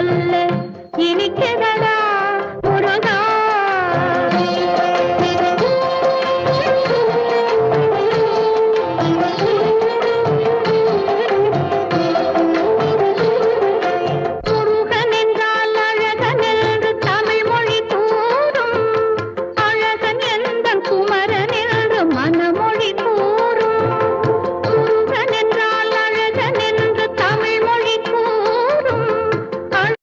சொல்ல சொல்ல